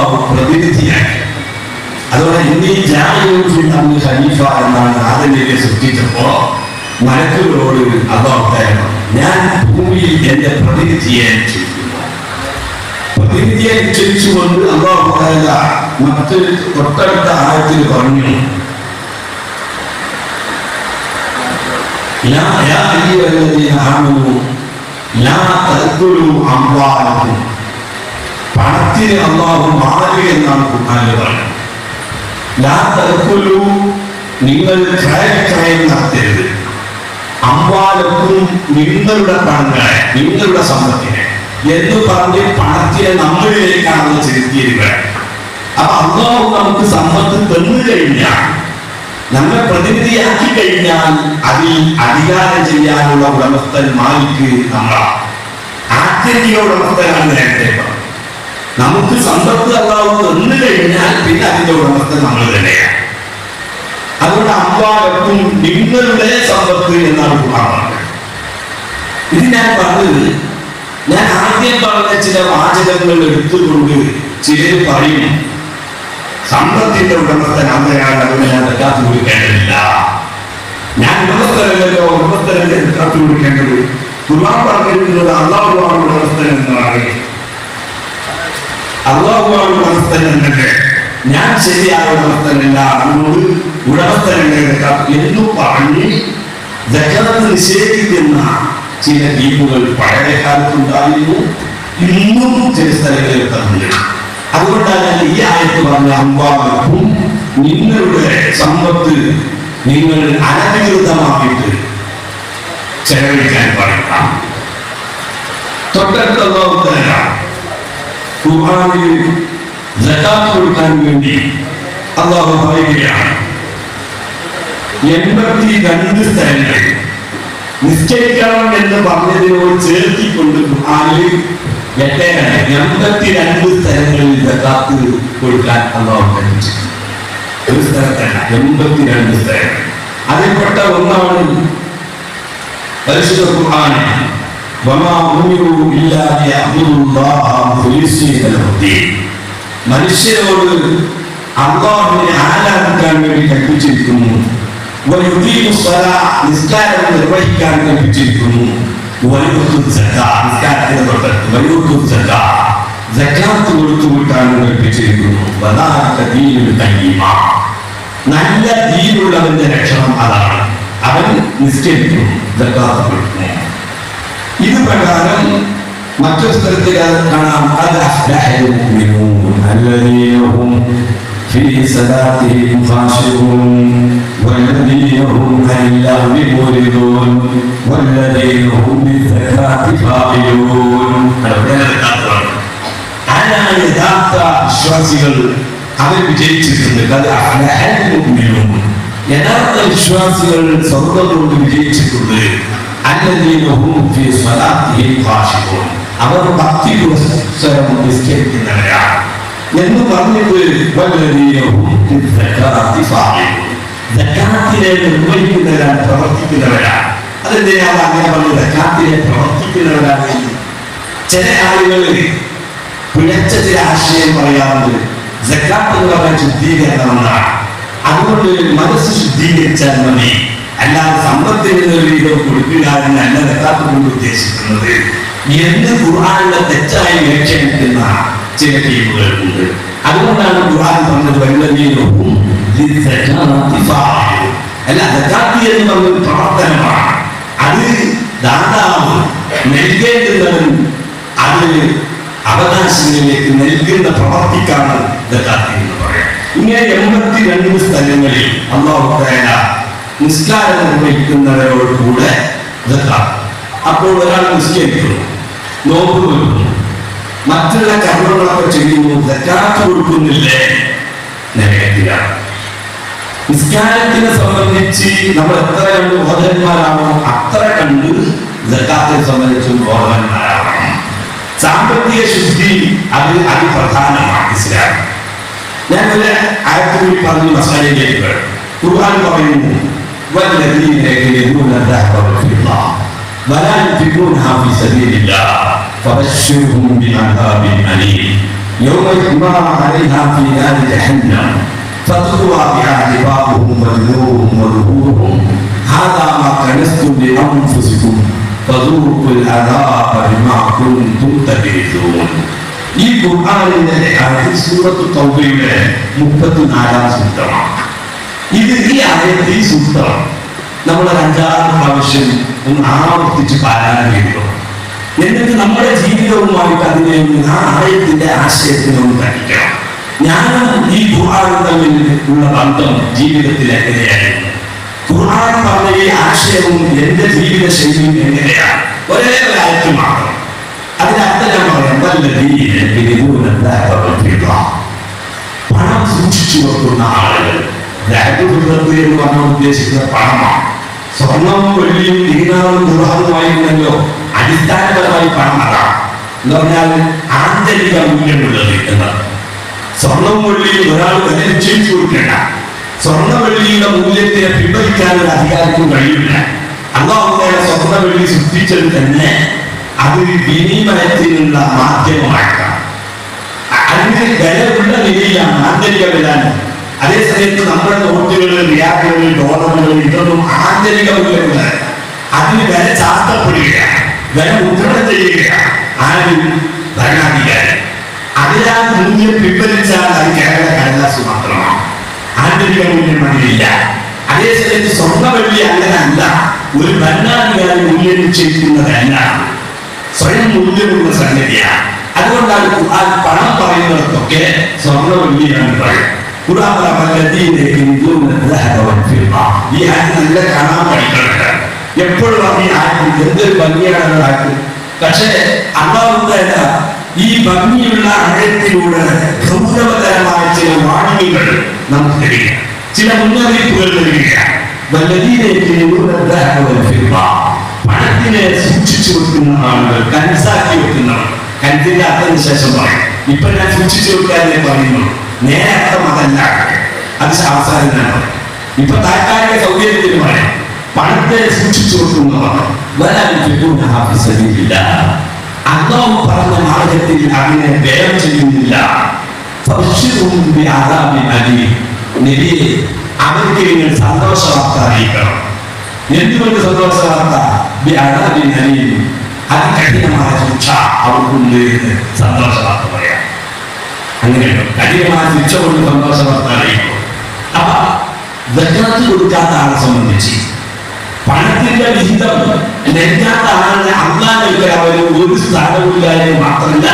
അള്ളാഹു പ്രതിനിധിയാക്കി അതുകൊണ്ട് ഇന്ത്യ ജാമ്യൂസിൽ അന്ന് ഖലീഫ എന്നാണ് ആദ്യം സൃഷ്ടിച്ചപ്പോ മലക്കുകളോട് അള്ളാഹു തരണം ഞാൻ ഭൂമിയിൽ എന്റെ പ്രതിനിധിയെ നിശ്ചയിക്കുന്നു പ്രതിനിധിയെ നിശ്ചയിച്ചുകൊണ്ട് അള്ളാഹു തആല മറ്റ് തൊട്ടടുത്ത ആയത്തിൽ പറഞ്ഞു لا يا أيها الذين آمنوا لا تأكلوا أموالكم പണത്തിന് അള്ളാഹു മാറി എന്നാണ് കുട്ടാനെ പറയുന്നത്. നിങ്ങൾ ക്രയക്രയം നടത്തരുത്. അമ്പാലക്കും നിങ്ങളുടെ പണങ്ങളെ നിങ്ങളുടെ സമ്പത്തിനെ. എന്ന് പറഞ്ഞ് പണത്തിനെ നമ്മളിലേക്കാണ് ചെലുത്തിയിരിക്കുക. അപ്പൊ അള്ളാഹു നമുക്ക് സമ്പത്ത് തന്നു കഴിഞ്ഞാൽ നമ്മെ പ്രതിനിധിയാക്കി കഴിഞ്ഞാൽ അതിൽ അധികാരം ചെയ്യാനുള്ള ഉടമസ്ഥൻ മാലിക്ക് നമ്മളാണ്. ആത്യന്തിക ഉടമസ്ഥനാണ് നേരത്തെ നമുക്ക് സമ്പത്ത് അള്ളാഹു തന്നു കഴിഞ്ഞാൽ പിന്നെ അതിന്റെ ഉടമസ്ഥ നമ്മൾ തന്നെയാണ്. അതുകൊണ്ട് അമ്പാലക്കും നിങ്ങളുടെ സമ്പത്ത് എന്നാണ് പറഞ്ഞത്. ഇത് ഞാൻ പറഞ്ഞത് ഞാൻ ആദ്യം പറഞ്ഞ ചില വാചകങ്ങൾ എടുത്തുകൊണ്ട് ചിലർ പറയും സമ്പത്തിന്റെ ഉടമസ്ഥൻ അമ്മയാണ് അതുകൊണ്ട് ഞാൻ കാത്തു കൊടുക്കേണ്ടതില്ല. ഞാൻ ഉടമസ്ഥരല്ലോ ഉടമസ്ഥരല്ലേ കാത്തു കൊടുക്കേണ്ടത്? കുർബാൻ പറഞ്ഞിരിക്കുന്നത് അള്ളാഹുവാണ് ഉടമസ്ഥൻ എന്നാണ് അള്ളാഹുവാണ് ഉടമസ്ഥനുണ്ട് ഞാൻ ശരിയായ ഉടമസ്ഥനല്ല അതുകൊണ്ട് ഉടമസ്ഥനല്ലേ കാത്തു എന്ന് പറഞ്ഞ് ജഗത്ത് നിഷേധിക്കുന്ന ചില ദ്വീപുകൾ പഴയ കാലത്തുണ്ടായിരുന്നു ഇന്നും ചില സ്ഥലങ്ങളിൽ തമ്മിൽ അതുകൊണ്ടാണ് ഈ ആയത്ത് പറഞ്ഞ അമ്പാവർക്കും നിങ്ങളുടെ സമ്പത്ത് നിങ്ങൾ അനധികൃതമാക്കിയിട്ട് ചെലവഴിക്കാൻ പാടില്ല. തൊട്ടടുത്ത ലോകത്തല്ല ഖുർആനിൽ സക്കാത്ത് കൊടുക്കാൻ വേണ്ടി അള്ളാഹു പറയുകയാണ്. എൺപത്തി രണ്ട് സ്ഥലങ്ങൾ നിശ്ചയിക്കണം എന്ന് പറഞ്ഞതിനോട് ചേർത്തിക്കൊണ്ട് ഖുർആനിൽ എട്ടേഴ് എൺപത്തി രണ്ട് സ്ഥലങ്ങളിൽ സക്കാത്ത് കൊടുക്കാൻ അള്ളാഹു കഴിച്ചു ഒരു സ്ഥലത്തല്ല എൺപത്തി രണ്ട് സ്ഥലങ്ങൾ. അതിൽപ്പെട്ട ഒന്നാണ് പരിശുദ്ധ ഖുർആൻ. മനുഷ്യരോട് അള്ളാഹുവിനെ ആരാധിക്കാൻ വേണ്ടി കൽപ്പിച്ചിരിക്കുന്നു. നിസ്കാരം നിർവഹിക്കാൻ കൽപ്പിച്ചിരിക്കുന്നു. വയുത്തു സക്കാ നിസ്കാരത്തിന് തൊട്ടടുത്ത് വയുത്തു സക്കാ സക്കാത്ത് കൊടുത്തു വിട്ടാൻ കൽപ്പിച്ചിരിക്കുന്നു നല്ല ദീനുള്ളവന്റെ ലക്ഷണം അതാണ്. അവൻ നിസ്കരിക്കുന്നു ജക്കാത്ത് കൊടുക്കുന്നു. ഇത് പ്രകാരം മറ്റൊരു സ്ഥലത്തിൽ അത് കാണാം അത് അഫ്ലഹൽ മുഅ്മിനൂൻ الذين هم في صلاتهم خاشعون والذين هم عن اللغو معرضون والذين هم بالزكاة فاعلون ആരാണ് യഥാർത്ഥ വിശ്വാസികൾ അവർ വിജയിച്ചിട്ടുണ്ട് അത് അഫ്ലഹൽ മുഅ്മിനൂൻ യഥാർത്ഥ വിശ്വാസികൾ സ്വർഗം കൊണ്ട് വിജയിച്ചിട്ടുണ്ട് അവർ ഭക്തി പുരസ്സരം നിസ്കരിക്കുന്നവരാണ്. എന്ന് പറഞ്ഞിട്ട് നിർവഹിക്കുന്നവരാണ് പ്രവർത്തിക്കുന്നവരാണ്. അതെന്തിനാണ് അങ്ങനെ പറഞ്ഞത്? സക്കാത്തിനെ പ്രവർത്തിക്കുന്നവരാണ്. ചില ആളുകൾ പിഴച്ച ചില ആശയം പറയാറുണ്ട്. സക്കാത്ത് എന്ന് പറഞ്ഞാൽ ശുദ്ധീകരണമെന്നാണ് അതുകൊണ്ട് മനസ്സ് ശുദ്ധീകരിച്ചാൽ മതി. അല്ലാതെ സമ്പത്തിന് വിധം കൊടുക്കുക എന്നല്ല നേതാക്കൾ കൊണ്ട് ഉദ്ദേശിക്കുന്നത്. എന്ന് ഖുർആാനുള്ള തെറ്റായി വ്യാഖ്യാനിക്കുന്ന ചില ടീമുകൾ ഉണ്ട് അതുകൊണ്ടാണ് ഖുർആൻ പറഞ്ഞത് വല്ലതീനവും അല്ല സക്കാത്ത് എന്ന് പറഞ്ഞത് പ്രവർത്തനമാണ്. അത് ദാതാവ് നൽകേണ്ടുന്നവൻ അത് അവകാശങ്ങളിലേക്ക് നൽകുന്ന പ്രവർത്തിക്കാണ് ദക്കാത്തി എന്ന് പറയാം. ഇങ്ങനെ എൺപത്തിരണ്ട് സ്ഥലങ്ങളിൽ അള്ളാഹു തആല നിസ്കാരം നിർവഹിക്കുന്നവരോട് കൂടെ അപ്പോൾ ഒരാൾ നിസ്കരിക്കുന്നു നോമ്പ് നോക്കുന്നു മറ്റുള്ള കർമ്മങ്ങളൊക്കെ ചെയ്യുന്നു ദക്കാത്ത് കൊടുക്കുന്നില്ലേ? നെഗറ്റീവാണ്. നിസ്കാരത്തിനെ സംബന്ധിച്ച് നമ്മൾ എത്ര കണ്ട് ബോധന്മാരാണോ അത്ര കണ്ട് ദക്കാത്തിനെ സംബന്ധിച്ചും ബോധന്മാരാവണം സാമ്പത്തിക ശുദ്ധി അത് അതിപ്രധാനമാണ് ഇസ്ലാം ഞാൻ ഒരു ആയത്ത് കൂടി പറഞ്ഞു മസാലയിലേക്ക് കുർബാൻ പറയുന്നു والذين يكنزون الذهب والفضة ولا ينفقونها في سبيل الله فبشرهم بعذاب أليم يوم يحمى عليها في نار جهنم فتطوى بها جباههم وجنوبهم وظهورهم هذا ما كنستم لانفسكم فذوقوا العذاب بما كنتم تكذبون ഈ ഖുർആാനിന്റെ ആയത് സൂറത്ത് തൗബയുടെ മുപ്പത്തിനാലാം സൂത്രമാണ് ഇത് ഈ ആയത്ത് ഈ സൂത്രം നമ്മൾ അഞ്ചാറ് പ്രാവശ്യം ഒന്ന് ആവർത്തിച്ച് പാരായണം ചെയ്തു എന്നിട്ട് നമ്മുടെ ജീവിതവുമായിട്ട് അതിനെ ആ ആയത്തിന്റെ ആശയത്തിനെ ഒന്ന് കഴിക്കണം ഞാനും ഈ ഖുർആാനും തമ്മിൽ ഉള്ള ബന്ധം ജീവിതത്തിൽ എങ്ങനെയായിരുന്നു? ഖുർആൻ പറഞ്ഞ ഈ ആശയവും എന്റെ ജീവിത ശൈലിയും എങ്ങനെയാണ്? ഒരേ ഒരു ആയത്ത് മാത്രം. അതിനർത്ഥം ഞാൻ പറയാം. നല്ല രീതിയിൽ പണം സൂക്ഷിച്ചു വെക്കുന്ന ആളുകൾ. രാജ്യബുദ്ധത്തിൽ എന്ന് പറഞ്ഞ ഉദ്ദേശിക്കുന്ന പണമാണ് സ്വർണവും വെള്ളിയും ദീനാവും ദുർഹാവുമായിരുന്നല്ലോ അടിസ്ഥാനപരമായി പണം അതാണ് എന്ന് പറഞ്ഞാൽ ആന്തരിക മൂല്യമുള്ളത് എന്നാണ്. സ്വർണവും വെള്ളിയും ഒരാൾ വില നിശ്ചയിച്ചു കൊടുക്കേണ്ട. സ്വർണ വെള്ളിയുടെ മൂല്യത്തെ പിൻവലിക്കാനുള്ള അധികാരത്തിനും കഴിയില്ല. അള്ളാഹുദായ സ്വർണ വെള്ളി സൃഷ്ടിച്ചത് തന്നെ അത് വിനിമയത്തിനുള്ള മാധ്യമമായിട്ടാണ്. അതിന് വിലയുള്ള നിലയിലാണ് ആന്തരിക വില. അതേ സമയത്ത് നമ്മുടെ നോട്ടുകളിൽ റിയാക്ടുകളിൽ ഡോളറുകളിൽ ഇതൊന്നും ആന്തരിക മൂല്യമുണ്ട് അതിന് വില ചാർത്തപ്പെടുകയാണ് വില മുദ്രണം ചെയ്യുകയാണ് ആരും ഭരണാധികാരി. അതിനാൽ മൂല്യം പിൻവലിച്ചാൽ അത് കേരള കടലാസ് മാത്രമാണ്. ആന്തരിക മൂല്യം അതിലില്ല. അതേ സമയത്ത് സ്വർണ വെള്ളി അങ്ങനെ അല്ല ഒരു ഭരണാധികാരി മൂല്യം നിശ്ചയിക്കുന്നതല്ല. സ്വയം മൂല്യമുള്ള സംഗതിയാണ്. അതുകൊണ്ടാണ് പണം പറയുന്നിടത്തൊക്കെ സ്വർണ വെള്ളിയാണ് പറയും ഖുർആൻ പറഞ്ഞതിലേക്ക് ഈ ആയത്ത് നല്ല കാണാൻ പഠിക്കുന്നുണ്ട് എപ്പോഴും ഈ ആയത്ത് എന്തൊരു ഭംഗിയാണ് ആയത്ത് പക്ഷേ അള്ളാഹുദല്ല ഈ ഭംഗിയുള്ള ആയത്തിലൂടെ ഗൗരവതരമായ ചില വാണികൾ നമുക്ക് തരിക ചില മുന്നറിയിപ്പുകൾ തരിക വല്ലതിയിലേക്ക് പണത്തിനെ സൂക്ഷിച്ചു വെക്കുന്ന ആളുകൾ കൻസാക്കി വെക്കുന്നവർ കരുത്തിന്റെ അർത്ഥത്തിന് ശേഷം പറയും ഇപ്പൊ ഞാൻ സൂക്ഷിച്ചു വെക്കാതെ പറയുന്നു നേരെ അർത്ഥം അതല്ല അത് ശാസ്ത്രജ്ഞനാണ്. ഇപ്പൊ താൽക്കാലിക സൗകര്യത്തിന് പറയാം. പണത്തെ സൂക്ഷിച്ചു കൊടുക്കുന്നില്ല അള്ളാഹു പറഞ്ഞ മാർഗത്തിൽ അങ്ങനെ വ്യയം ചെയ്യുന്നില്ല. നബിയെ അറിയിക്കണം. എന്തുകൊണ്ട് സന്തോഷ വാർത്ത. അതികഠിനമായ ശിക്ഷ അവർക്കുണ്ട് സന്തോഷ പറയാം. അങ്ങനെയുണ്ടോ കഠിനമായ ശിക്ഷ കൊണ്ട് സന്തോഷ വാർത്ത അറിയിക്കും അപ്പൊ ദക്കാത്ത് കൊടുക്കാത്ത ആളെ സംബന്ധിച്ച് പണത്തിന്റെ വിഹിതം ലഭിക്കാത്ത ആളിനെ അള്ളാഹ് അവന് ഒരു സ്ഥാനമില്ല എന്ന് മാത്രമല്ല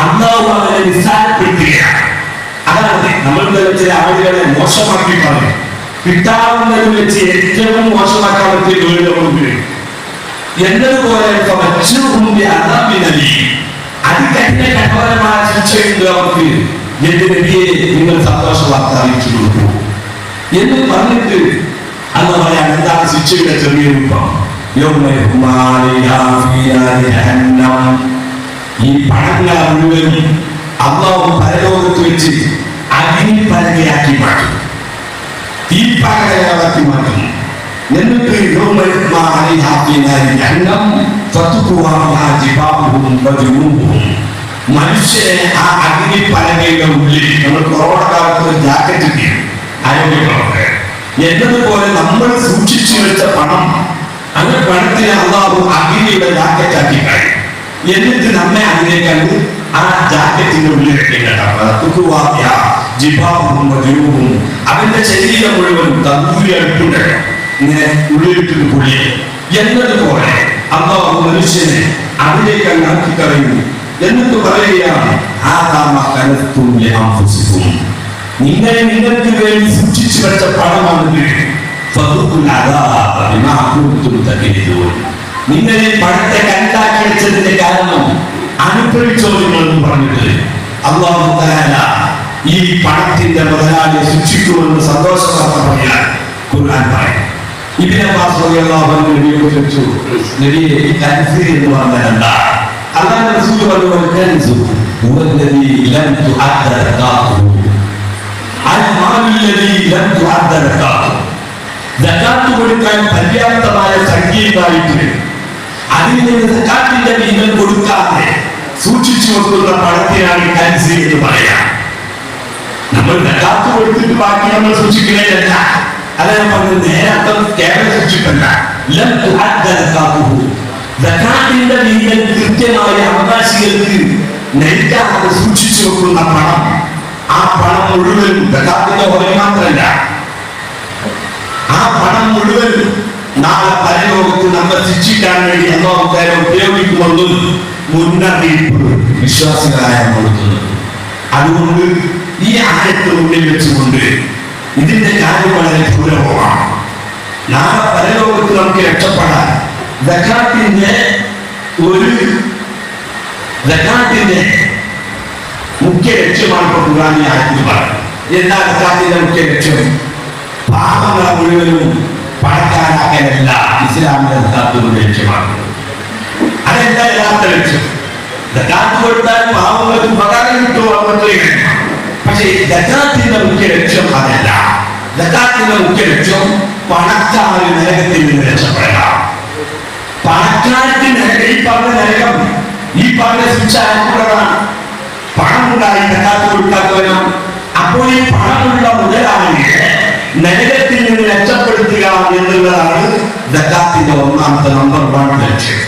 അള്ളാഹു അവനെ നിസ്സാരപ്പെടുത്തുകയാണ്. അതാണ് നമ്മൾ ചില ആളുകളെ മോശമാക്കിയിട്ടാണ് കിട്ടാവുന്നതിൽ വെച്ച് ഏറ്റവും മോശമാക്കാൻ പറ്റിയ ഉപയോഗിക്കും എന്നതുപോലെ അതികഠിന കഠോരമായ ശിക്ഷയുണ്ട് അവർക്ക് എന്റെ നബിയെ നിങ്ങൾ സന്തോഷ വാർത്ത അറിയിച്ചു കൊടുക്കൂ എന്ന് പറഞ്ഞിട്ട് അന്ന് പറയാൻ എന്താണ് ശിക്ഷയുടെ ചെറിയ രൂപം. ഈ പണങ്ങൾ മുഴുവൻ അള്ളാഹു പരലോകത്ത് വെച്ച് അഗ്നി പലകയാക്കി മാറ്റും തീപ്പകയാക്കി മാറ്റും എന്നിട്ട് യൗമ യുഹ്മാലിഹാ ഫീ നാരി ജഹന്നം ഫതുഖുവാ ബിഹാ ജിബാഹുഹും വജുനൂബുഹും. മനുഷ്യനെ ആ അഗ്നി പലകയുടെ ഉള്ളിൽ നമ്മൾ കൊറോണ കാലത്ത് ഒരു ജാക്കറ്റ് കിട്ടി ആരോഗ്യപ്രവർത്തകർ എന്നതുപോലെ നമ്മൾ സൂക്ഷിച്ചു വെച്ച പണം. അങ്ങനെ പണത്തിന് അള്ളാഹു അഗ്നിയുടെ ജാക്കറ്റ് ആക്കി കഴിയും എന്നിട്ട് നമ്മെ അതിലേക്കാണ് ആ ജാക്കറ്റിന്റെ ഉള്ളിൽ ഉള്ളിലേക്ക് ജിബാഹും അവന്റെ ശരീരം മുഴുവൻ തന്തൂരി അടുത്തുണ്ട് ഇങ്ങനെ ഉള്ളിലിട്ടൊരു പുള്ളി എന്നതുപോലെ അള്ളാഹു മനുഷ്യനെ അതിലേക്ക് അങ്ങ് കളയുന്നു എന്നിട്ട് പറയുകയാണ് നിങ്ങൾ നിങ്ങൾക്ക് വേണ്ടി സൂക്ഷിച്ചു വെച്ച പണമാണ് നിങ്ങളെ പണത്തെ കണ്ടാക്കി വെച്ചതിന്റെ കാരണം അനുഭവിച്ചോ നിങ്ങൾ എന്ന് പറഞ്ഞിട്ട് അള്ളാഹു ഈ പണത്തിന്റെ മുതലാളിയെ ശിക്ഷിക്കുമെന്ന് സന്തോഷവാർത്ത പറയാൻ ഖുർആൻ പറയും. ഇബ്നു റളിയല്ലാഹു അൻഹു നബിയോട് ചോദിച്ചു നബിയെ ഈ കൻസ് എന്ന് പറഞ്ഞാൽ എന്താ الذي لم تعد رقاقه കൻസു الذي لم تعد رقاقه ജക്കാത്ത് കൊടുക്കാൻ പര്യാപ്തമായ സംഖ്യയുണ്ടായിട്ട് അതിൽ നിന്ന് സക്കാത്തിന്റെ വിഹിതം കൊടുക്കാതെ സൂക്ഷിച്ചു വെക്കുന്ന പണത്തിനാണ് കൻസി എന്ന് പറയാം. നമ്മൾ സക്കാത്ത് കൊടുത്തിട്ട് ബാക്കി നമ്മൾ സൂക്ഷിക്കുന്നതല്ല അതാ നമ്മൾ നേരത്തെ കേരളം സൂക്ഷിക്കണ്ട. ലം. സകാത്തിന്റെ വീതം കൃത്യമായ അവകാശികൾക്ക് നൽകാതെ സൂക്ഷിച്ചു വെക്കുന്ന പണം ആ പണം മുഴുവൻ സകാത്തിന്റെ ഓരോ മാത്രമല്ല. ആ പണം മുഴുവൻ നാളെ പരലോകത്ത് നമ്മൾ ശിക്ഷിക്കാൻ വേണ്ടി അള്ളാഹുക്കാരെ ഉപയോഗിക്കുമെന്നും മുന്നറിയിപ്പ് വിശ്വാസികളായ കൊടുക്കുന്നത് അതുകൊണ്ട് ഈ ആയത്ത് ഉള്ളിൽ വെച്ചുകൊണ്ട് ഇതിന്റെ കാര്യം വളരെ ഗൗരവമാണ്. നാളെ പരലോകത്ത് നമുക്ക് രക്ഷപ്പെടാൻ ദക്കാത്തിന്റെ ഒരു ദക്കാത്തിന്റെ മുഖ്യ ലക്ഷ്യമാണ് ഇപ്പൊ ഖുർആനി ആയത്തിൽ പറയുന്നത്. എന്താ ദക്കാത്തിന്റെ മുഖ്യ ലക്ഷ്യം? പാപങ്ങളെ മുഴുവനും പണക്കാരാക്കലല്ല ഇസ്ലാമിന്റെ ദക്കാത്തിന്റെ ലക്ഷ്യമാണ്. അതെന്താ യഥാർത്ഥ ലക്ഷ്യം? ദക്കാത്ത് കൊടുത്താൽ പാവങ്ങൾക്ക് ഉപകാരം കിട്ടുമോ അവർക്ക് പക്ഷേ ദക്കാത്തിന്റെ മുഖ്യ ലക്ഷ്യം അതല്ല. ദക്കാത്തിന്റെ മുഖ്യ ലക്ഷ്യം പണക്കാർ നരകത്തിൽ നിന്ന് രക്ഷപ്പെടുക പണക്കാർക്ക് നരകം ഈ പറഞ്ഞ നരകം ഈ പറഞ്ഞ ശിക്ഷ ആർക്കുള്ളതാണ് പണമുണ്ടായി ദക്കാത്ത് കൊടുക്കാത്തവനാണ് അപ്പോൾ ഈ പണമുള്ള മുതലാളിയെ നരകത്തിൽ നിന്ന് രക്ഷപ്പെടുത്തുക എന്നുള്ളതാണ് ദക്കാത്തിന്റെ ഒന്നാമത്തെ നമ്പർ വൺ ലക്ഷ്യം.